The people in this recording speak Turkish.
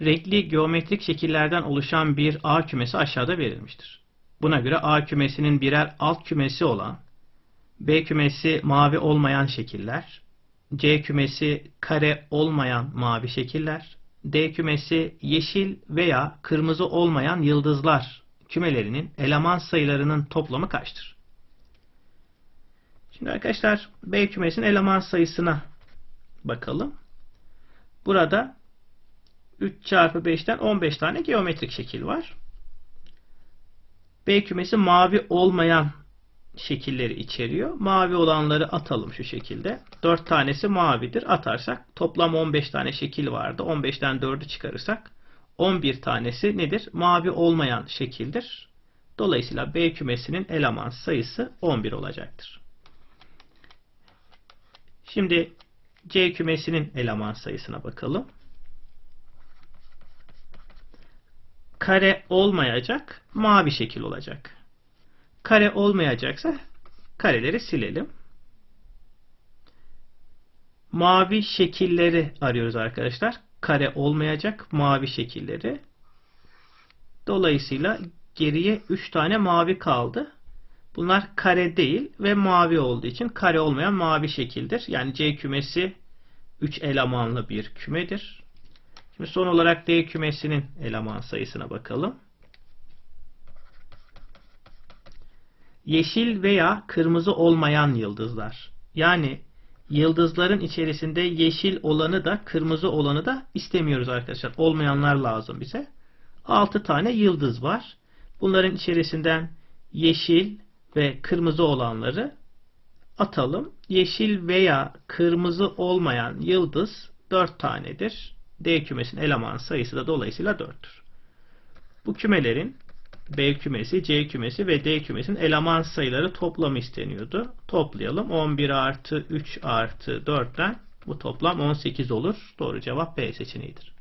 Renkli geometrik şekillerden oluşan bir A kümesi aşağıda verilmiştir. Buna göre A kümesinin birer alt kümesi olan B kümesi mavi olmayan şekiller, C kümesi kare olmayan mavi şekiller, D kümesi yeşil veya kırmızı olmayan yıldızlar kümelerinin eleman sayılarının toplamı kaçtır? Şimdi arkadaşlar B kümesinin eleman sayısına bakalım. Burada 3 çarpı 5'ten 15 tane geometrik şekil var. B kümesi mavi olmayan şekilleri içeriyor. Mavi olanları atalım şu şekilde. 4 tanesi mavidir. Atarsak toplam 15 tane şekil vardı. 15'ten 4'ü çıkarırsak 11 tanesi nedir? Mavi olmayan şekildir. Dolayısıyla B kümesinin eleman sayısı 11 olacaktır. Şimdi C kümesinin eleman sayısına bakalım. Kare olmayacak, mavi şekil olacak. Kare olmayacaksa kareleri silelim. Mavi şekilleri arıyoruz arkadaşlar. Kare olmayacak mavi şekilleri. Dolayısıyla geriye 3 tane mavi kaldı. Bunlar kare değil ve mavi olduğu için kare olmayan mavi şekildir. Yani C kümesi 3 elemanlı bir kümedir. Şimdi son olarak D kümesinin eleman sayısına bakalım. Yeşil veya kırmızı olmayan yıldızlar. Yani yıldızların içerisinde yeşil olanı da kırmızı olanı da istemiyoruz arkadaşlar. Olmayanlar lazım bize. 6 tane yıldız var. Bunların içerisinden yeşil ve kırmızı olanları atalım. Yeşil veya kırmızı olmayan yıldız 4 tanedir. D kümesinin eleman sayısı da dolayısıyla 4'tür. Bu kümelerin B kümesi, C kümesi ve D kümesinin eleman sayıları toplamı isteniyordu. Toplayalım. 11 artı 3 artı 4'ten bu toplam 18 olur. Doğru cevap B seçeneğidir.